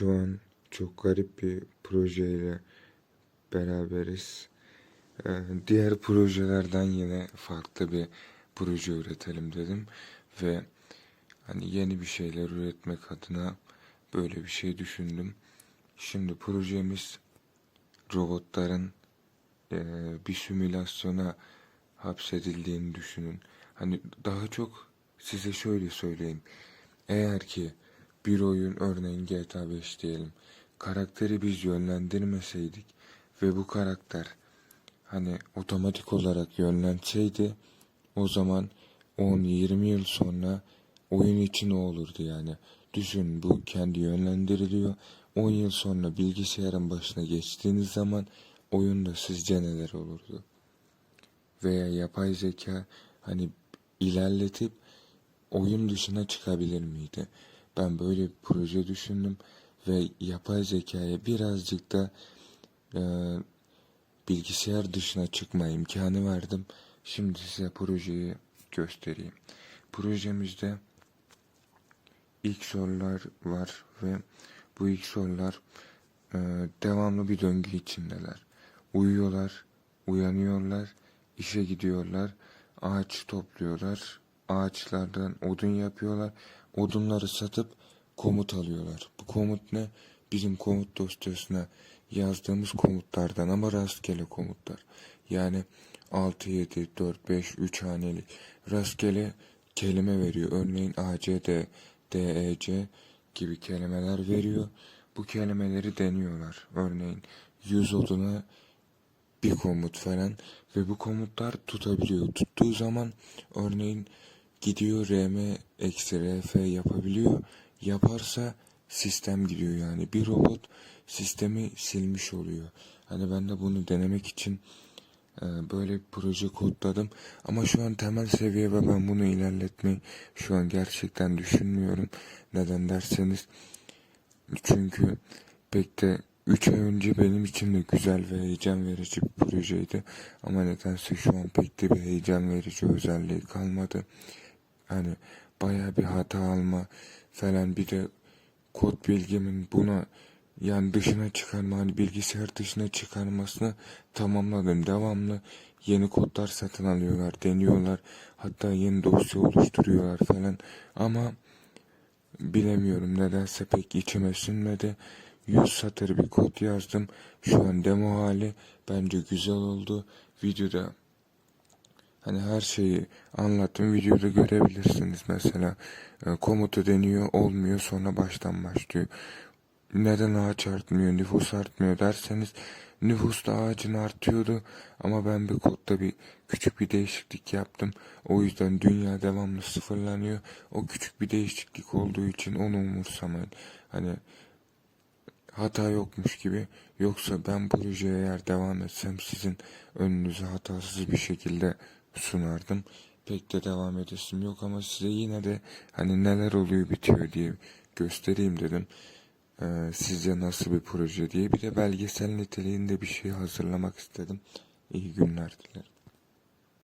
Şu an çok garip bir projeyle beraberiz. Ee, diğer projelerden yine farklı bir proje üretelim dedim ve hani yeni bir şeyler üretmek adına böyle bir şey düşündüm. Şimdi projemiz robotların eee, bir simülasyona hapsedildiğini düşünün. Hani daha çok size şöyle söyleyeyim. Eğer ki bir oyun örneğin GTA 5 diyelim. Karakteri biz yönlendirmeseydik ve bu karakter hani otomatik olarak yönlenseydi o zaman 10-20 yıl sonra oyun için o olurdu yani. Düşün bu kendi yönlendiriliyor. 10 yıl sonra bilgisayarın başına geçtiğiniz zaman oyunda sizce neler olurdu? Veya yapay zeka hani ilerletip oyun dışına çıkabilir miydi? Ben böyle bir proje düşündüm ve yapay zekaya birazcık da e, bilgisayar dışına çıkma imkanı verdim. Şimdi size projeyi göstereyim. Projemizde ilk sorular var ve bu ilk sorular e, devamlı bir döngü içindeler. Uyuyorlar, uyanıyorlar, işe gidiyorlar, ağaç topluyorlar, ağaçlardan odun yapıyorlar, odunları satıp komut alıyorlar. Bu komut ne? Bizim komut dosyasına yazdığımız komutlardan ama rastgele komutlar. Yani 6, 7, 4, 5, 3 haneli rastgele kelime veriyor. Örneğin ACD, DEC gibi kelimeler veriyor. Bu kelimeleri deniyorlar. Örneğin 100 oduna bir komut falan ve bu komutlar tutabiliyor. Tuttuğu zaman örneğin gidiyor RM eksi RF yapabiliyor. Yaparsa sistem gidiyor yani. Bir robot sistemi silmiş oluyor. Hani ben de bunu denemek için e, böyle bir proje kodladım. Ama şu an temel seviye ve ben bunu ilerletmeyi şu an gerçekten düşünmüyorum. Neden derseniz çünkü pek de 3 ay önce benim için de güzel ve heyecan verici bir projeydi. Ama nedense şu an pek de bir heyecan verici özelliği kalmadı. Hani baya bir hata alma falan bir de kod bilgimin buna yani dışına çıkarma hani bilgisayar dışına çıkarmasını tamamladım. Devamlı yeni kodlar satın alıyorlar, deniyorlar. Hatta yeni dosya oluşturuyorlar falan. Ama bilemiyorum nedense pek içime sinmedi. 100 satır bir kod yazdım. Şu an demo hali bence güzel oldu. Videoda hani her şeyi anlattım. Videoda görebilirsiniz mesela. E, komutu deniyor olmuyor sonra baştan başlıyor. Neden ağaç artmıyor, nüfus artmıyor derseniz nüfus da ağacın artıyordu ama ben bir kodda bir küçük bir değişiklik yaptım. O yüzden dünya devamlı sıfırlanıyor. O küçük bir değişiklik olduğu için onu umursamayın. Hani hata yokmuş gibi. Yoksa ben projeye eğer devam etsem sizin önünüze hatasız bir şekilde sunardım. Pek de devam edesim yok ama size yine de hani neler oluyor bitiyor diye göstereyim dedim. Ee, sizce nasıl bir proje diye bir de belgesel niteliğinde bir şey hazırlamak istedim. İyi günler dilerim.